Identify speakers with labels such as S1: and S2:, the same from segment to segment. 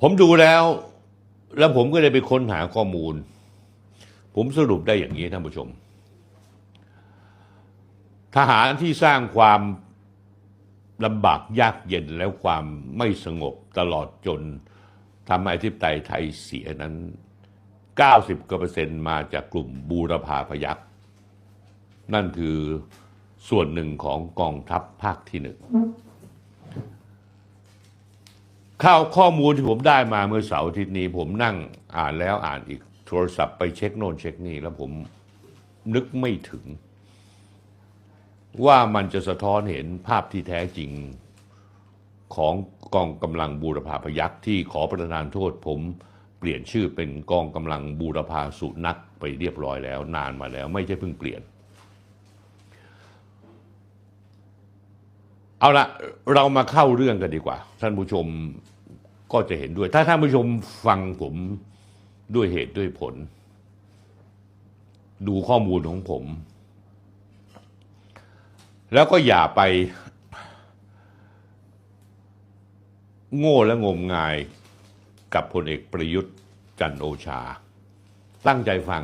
S1: ผมดูแล้ว แล้วผมก็เลยไปค้นหาข้อมูล ผมสรุปได้อย่างนี้ท่านผู้ชม ทหารที่สร้างความลำบากยากเย็นแล้วความไม่สงบตลอดจนทำให้อธิปไตยไทยเสียนั้น 90กว่าเปอร์เซ็นต์มาจากกลุ่มบูรพาพยัคฆ์นั่นคือส่วนหนึ่งของกองทัพภาคที่หนึ่ง ข้าวข้อมูลที่ผมได้มาเมื่อเสาร์อาทิตย์นี้ ผมนั่งอ่านแล้วอ่านอีกโทรศัพท์ไปเช็คโน่นเช็คนี่ แล้วผมนึกไม่ถึง ว่ามันจะสะท้อนเห็นภาพที่แท้จริงของกองกำลังบูรพาพยัคฆ์ที่ขอประทานโทษผมเปลี่ยนชื่อเป็นกองกำลังบูรพาสุนัขไปเรียบร้อยแล้ว นานมาแล้ว ไม่ใช่เพิ่งเปลี่ยน เอาละเรามาเข้าเรื่องกันดีกว่า ท่านผู้ชมก็จะเห็นด้วย ถ้าท่านผู้ชมฟังผมด้วยเหตุด้วยผล ดูข้อมูลของผม แล้วก็อย่าไป โง่และงมงายกับพลเอกประยุทธ์จันโอชา ตั้งใจฟัง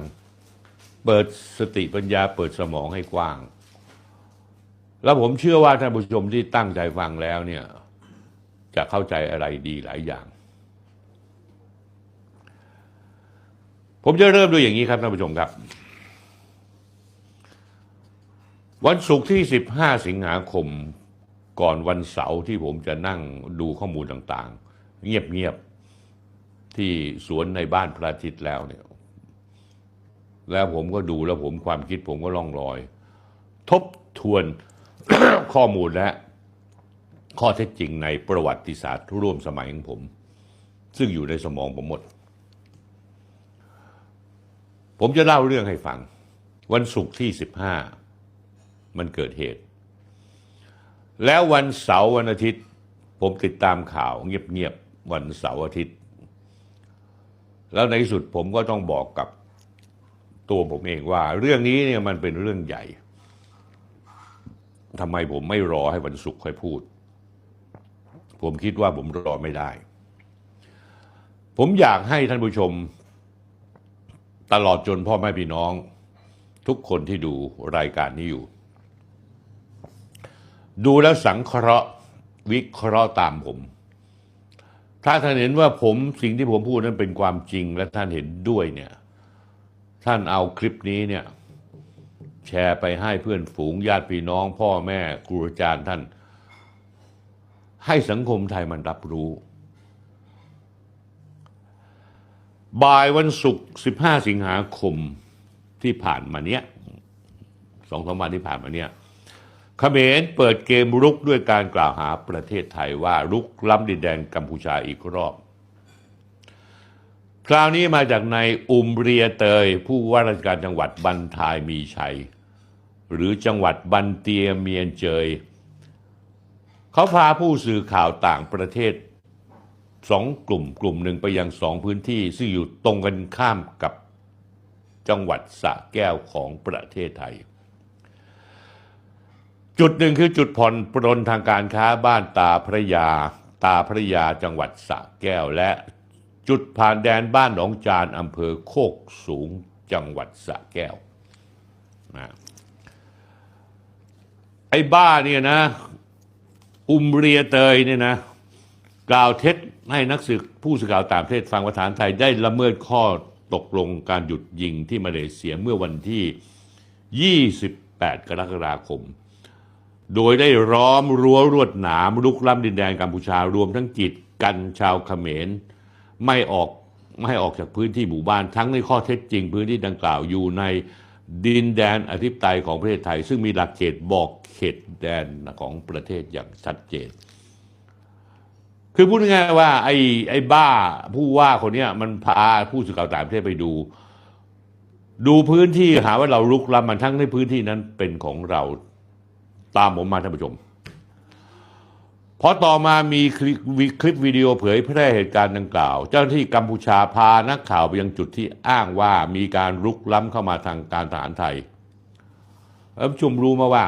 S1: เปิดสติปัญญาเปิดสมองให้กว้าง แล้วผมเชื่อว่าท่านผู้ชมที่ตั้งใจฟังแล้วเนี่ย จะเข้าใจอะไรดีหลายอย่าง ผมจะเริ่มด้วยอย่างนี้ครับท่านผู้ชมครับ วันศุกร์ที่ 15 สิงหาคมก่อนวันเสาร์ที่ผมจะนั่งดูข้อมูลต่างๆ เงียบๆ ที่สวนในบ้านพระอาทิตย์แล้วเนี่ย แล้วผมก็ดูแล้วผมความคิดผมก็ล่องลอย ทบทวน ข้อมูลและข้อเท็จจริงในประวัติศาสตร์ร่วมสมัยของผม ซึ่งอยู่ในสมองผมหมด ผมจะเล่าเรื่องให้ฟัง วันศุกร์ที่ 15 มันเกิดเหตุ แล้ววันเสาร์วันอาทิตย์ ผมติดตามข่าวเงียบๆวันเสาร์อาทิตย์ แล้วในที่สุดผมก็ต้องบอกกับตัวผมเองว่า เรื่องนี้เนี่ยมันเป็นเรื่องใหญ่ ทำไมผมไม่รอให้วันศุกร์ค่อยพูด ผมคิดว่าผมรอไม่ได้ ผมอยากให้ท่านผู้ชม ตลอดจนพ่อแม่พี่น้อง ทุกคนที่ดูรายการนี้อยู่ ดูแล้วสังเคราะห์วิเคราะห์ตามผม ถ้าท่านเห็นว่าผมสิ่งที่ผมพูดนั้นเป็นความจริงและท่านเห็นด้วยเนี่ย ท่านเอาคลิปนี้เนี่ย แชร์ไปให้เพื่อนฝูงญาติพี่น้อง พ่อแม่ครูอาจารย์ท่าน ให้สังคมไทยมันรับรู้ บ่ายวันศุกร์15 สิงหาคมที่ผ่านมาเนี้ยสองสามวันที่ผ่านมาเนี้ยเขมรเปิดเกมรุกด้วยการกล่าวหาประเทศไทยว่ารุกล้ำดินแดนกัมพูชาอีกรอบ คราวนี้มาจากในายอุมเรียเตย ผู้ว่าราชการจังหวัดบันทายมีชัย หรือจังหวัดบันเตียเมียนเจย เขาพาผู้สื่อข่าวต่างประเทศสองกลุ่มกลุ่มหนึ่งไปยังสองพื้นที่ ซึ่งอยู่ตรงกันข้ามกับจังหวัดสระแก้วของประเทศไทย จุดหนึ่งคือจุดผ่อนปรนทางการค้าบ้านตาพระยา ตาพระยาจังหวัดสระแก้วและจุดผ่านแดนบ้านหนองจานอำเภอโคกสูงจังหวัดสระแก้วนะ ไอ้บ้าเนี่ยนะ อุมเรียเตยเนี่ยนะ กล่าวเท็จให้นักศึกผู้สื่อข่าวต่างประเทศฟังว่าฐานไทยได้ละเมิดข้อตกลงการหยุดยิงที่มาเลเซียเมื่อวันที่ 28 กรกฎาคม โดยได้ร้อมรั้วรวดหนามลุกล้ำดินแดนกัมพูชารวมทั้งกีดกันชาวเขมร ไม่ออกไม่ออกจากพื้นที่หมู่บ้านทั้งในข้อเท็จจริงพื้นที่ดังกล่าวอยู่ใน ดินแดนอธิปไตยของประเทศไทย ซึ่งมีหลักเขตบอกเขตแดนของประเทศอย่างชัดเจน คือพูดง่ายๆว่าไอ้ไอ้บ้าผู้ว่าคนเนี้ยมันพาผู้สื่อข่าวต่างประเทศไปดู ดูพื้นที่หาว่าเราลุกล้ำมันทั้งในพื้นที่นั้นเป็นของเราตามผมมาท่านผู้ชม พอต่อมามีคลิปวิดีโอเผยแพร่เหตุการณ์ดังกล่าว เจ้าหน้าที่กัมพูชาพานักข่าวไปยังจุดที่อ้างว่ามีการรุกล้ำเข้ามาทางการทหารไทยแล้วผู้ชมรู้มาว่า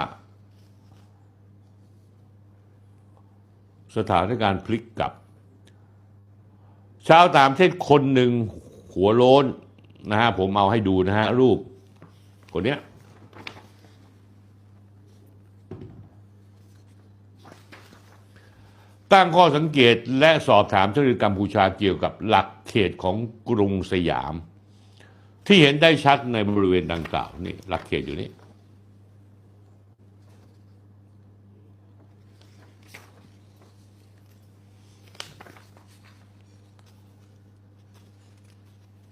S1: สถานการณ์พลิกกลับ ชาวต่างประเทศคนหนึ่งหัวโล้นนะฮะผมเอาให้ดูนะฮะรูปคนเนี้ย ตั้งข้อสังเกตและสอบถามเจ้าหน้าที่กัมพูชาเกี่ยวกับหลักเขตของกรุงสยาม ที่เห็นได้ชัดในบริเวณดังกล่าวนี่หลักเขตอยู่นี่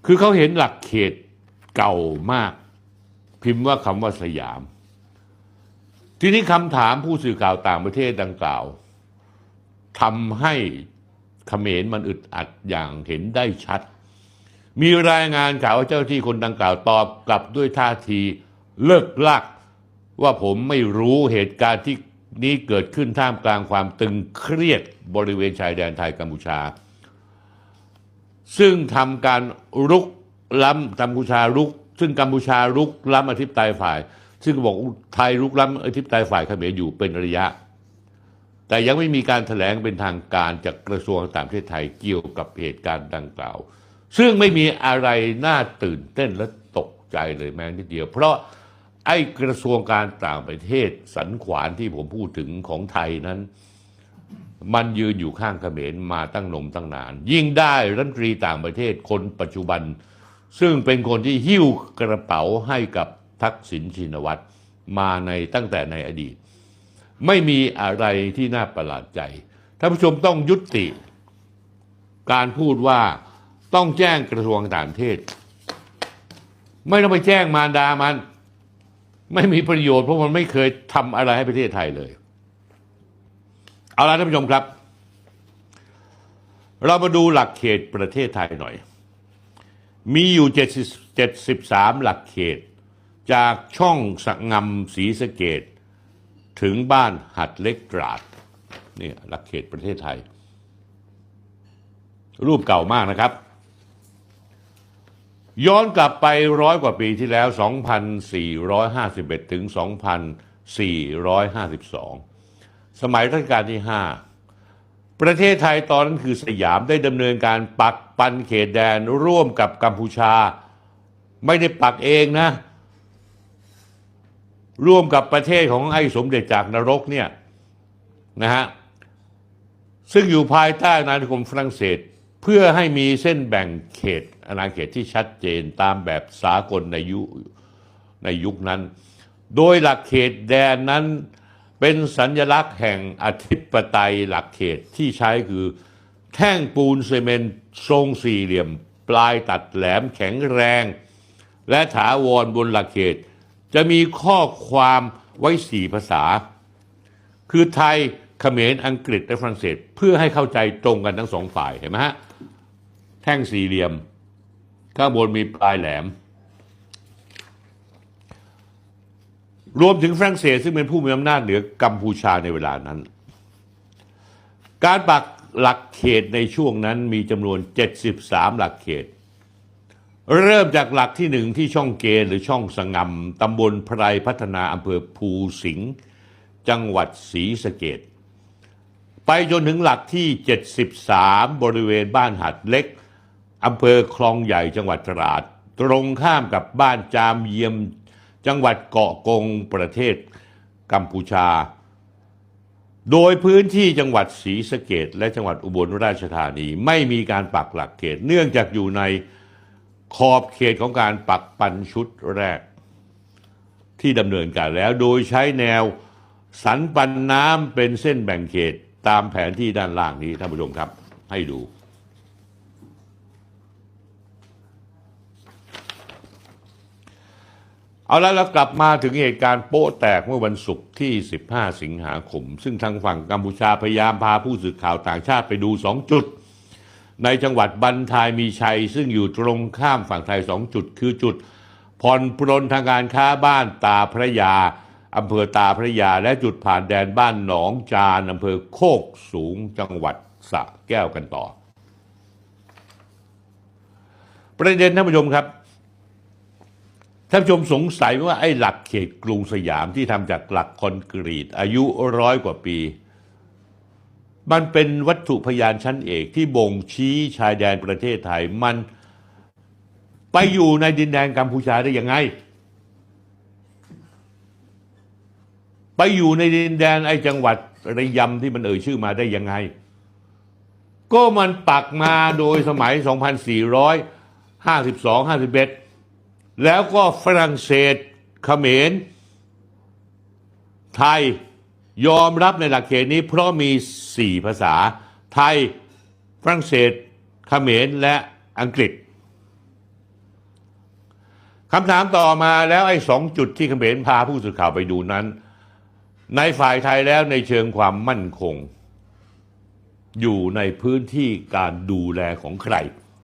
S1: คือเขาเห็นหลักเขตเก่ามาก พิมพ์ว่าคำว่าสยาม ทีนี้คำถามผู้สื่อข่าวต่างประเทศดังกล่าว ทำให้เขมรมันอึดอัดอย่างเห็นได้ชัด มีรายงานข่าวว่าเจ้าที่คนดังกล่าวตอบกลับด้วยท่าทีเลิกลัก ว่าผมไม่รู้เหตุการณ์ที่นี้เกิดขึ้นท่ามกลางความตึงเครียดบริเวณชายแดนไทยกัมพูชา ซึ่งทำการรุกล้ำกัมพูชารุก ซึ่งกัมพูชารุกล้ำอธิปไตยฝ่าย ซึ่งบอกไทยรุกล้ำอธิปไตยฝ่ายเขมรอยู่เป็นระยะ แต่ยังไม่มีการถแถลงเป็นทางการจากกระทรวงต่างประเทศไทยเกี่ยวกับเหตุการณ์ดังกล่าว ซึ่งไม่มีอะไรน่าตื่นเต้นและตกใจเลยแม้นิดเดียว เพราะไอ้กระทรวงการต่างประเทศสันขวานที่ผมพูดถึงของไทยนั้น มันยืนอยู่ข้างเขมรมาตั้งนมตั้งนาน ยิ่งได้รัฐมนตรีต่างประเทศคนปัจจุบัน ซึ่งเป็นคนที่หิ้วกระเป๋าให้กับทักษิณชินวัตรมาในตั้งแต่ในอดีต ไม่มีอะไรที่น่าประหลาดใจท่านผู้ชมต้องยุติ การพูดว่าต้องแจ้งกระทรวงต่างประเทศ ไม่ต้องไปแจ้งมารดามัน ไม่มีประโยชน์เพราะมันไม่เคยทำอะไรให้ประเทศไทยเลย เอาละท่านผู้ชมครับ เรามาดูหลักเขตประเทศไทยหน่อย มีอยู่ 73 หลักเขต จากช่องสะงำศรีสะเกด ถึงบ้านหัดเล็กตราดนี่หลักเขตประเทศไทย รูปเก่ามากนะครับ ย้อนกลับไปร้อยกว่าปีที่แล้ว 2,451 ถึง 2,452 สมัยรัชกาลที่ 5 ประเทศไทยตอนนั้นคือสยามได้ดำเนินการปักปันเขตแดนร่วมกับกัมพูชา ไม่ได้ปักเองนะ ร่วมกับประเทศของไอ้สมเด็จจากนรกเนี่ยนะฮะซึ่งอยู่ภายใต้อาณานิคมฝรั่งเศส เพื่อให้มีเส้นแบ่งเขตอาณาเขตที่ชัดเจนตามแบบสากลในยุในยุคนั้น โดยหลักเขตแดนนั้นเป็นสัญลักษณ์แห่งอธิปไตยหลักเขตที่ใช้คือแท่งปูนซีเมนต์ทรงสี่เหลี่ยม ปลายตัดแหลมแข็งแรง และถาวรบนหลักเขต จะมีข้อความไว้สี่ภาษา คือไทยเขมรอังกฤษและฝรั่งเศส เพื่อให้เข้าใจตรงกันทั้งสองฝ่ายเห็นไหมฮะแท่งสี่เหลี่ยม ข้างบนมีปลายแหลม รวมถึงฝรั่งเศสซึ่งเป็นผู้มีอำนาจเหนือกัมพูชาในเวลานั้น การปักหลักเขตในช่วงนั้นมีจำนวน 73 หลักเขต เริ่มจากหลักที่หนึ่งที่ช่องเกณฑ์หรือช่องสงำตำบลไพรพัฒนาอำเภอภูสิงห์จังหวัดศรีสะเกดไปจนถึงหลักที่ 73 บริเวณบ้านหัดเล็กอำเภอคลองใหญ่จังหวัดตราด ตรงข้ามกับบ้านจามเยี่ยมจังหวัดเกาะกงประเทศกัมพูชา โดยพื้นที่จังหวัดศรีสะเกดและจังหวัดอุบลราชธานี ไม่มีการปักหลักเขต เนื่องจากอยู่ใน ขอบเขตของการปักปันชุดแรก ที่ดำเนินการแล้วโดยใช้แนวสันปันน้ำเป็นเส้นแบ่งเขตตามแผนที่ด้านล่างนี้ท่านผู้ชมครับ ให้ดู เอาละเรากลับมาถึงเหตุการณ์โป๊ะแตกเมื่อวันศุกร์ที่ 15 สิงหาคม ซึ่งทางฝั่งกัมพูชาพยายามพาผู้สื่อข่าวต่างชาติไปดู 2 จุด ในจังหวัดบันทายมีชัย ซึ่งอยู่ตรงข้ามฝั่งไทย 2 จุด คือจุดผ่อนปรนทางการค้าบ้านตาพระยาอำเภอตาพระยา และจุดผ่านแดนบ้านหนองจานอำเภอโคกสูงจังหวัดสระแก้วกันต่อ ประเด็นท่านผู้ชมครับท่านผู้ชมสงสัยว่าไอ้หลักเขตกรุงสยามที่ทำจากหลักคอนกรีตอายุร้อยกว่าปี มันเป็นวัตถุพยานชั้นเอกที่บ่งชี้ชายแดนประเทศไทย มันไปอยู่ในดินแดนกัมพูชาได้ยังไง ไปอยู่ในดินแดนไอ้จังหวัดระยำที่มันเอ่ยชื่อมาได้ยังไง ก็มันปักมาโดยสมัย 2452 51 แล้วก็ฝรั่งเศสเขมรไทย ยอมรับในหลักเกณฑ์นี้เพราะมีสี่ภาษา ไทย ฝรั่งเศสเขมรและอังกฤษคำถามต่อมาแล้วไอ้สองจุดที่เขมรพาผู้สื่อข่าวไปดูนั้น ในฝ่ายไทยแล้วในเชิงความมั่นคง อยู่ในพื้นที่การดูแลของใคร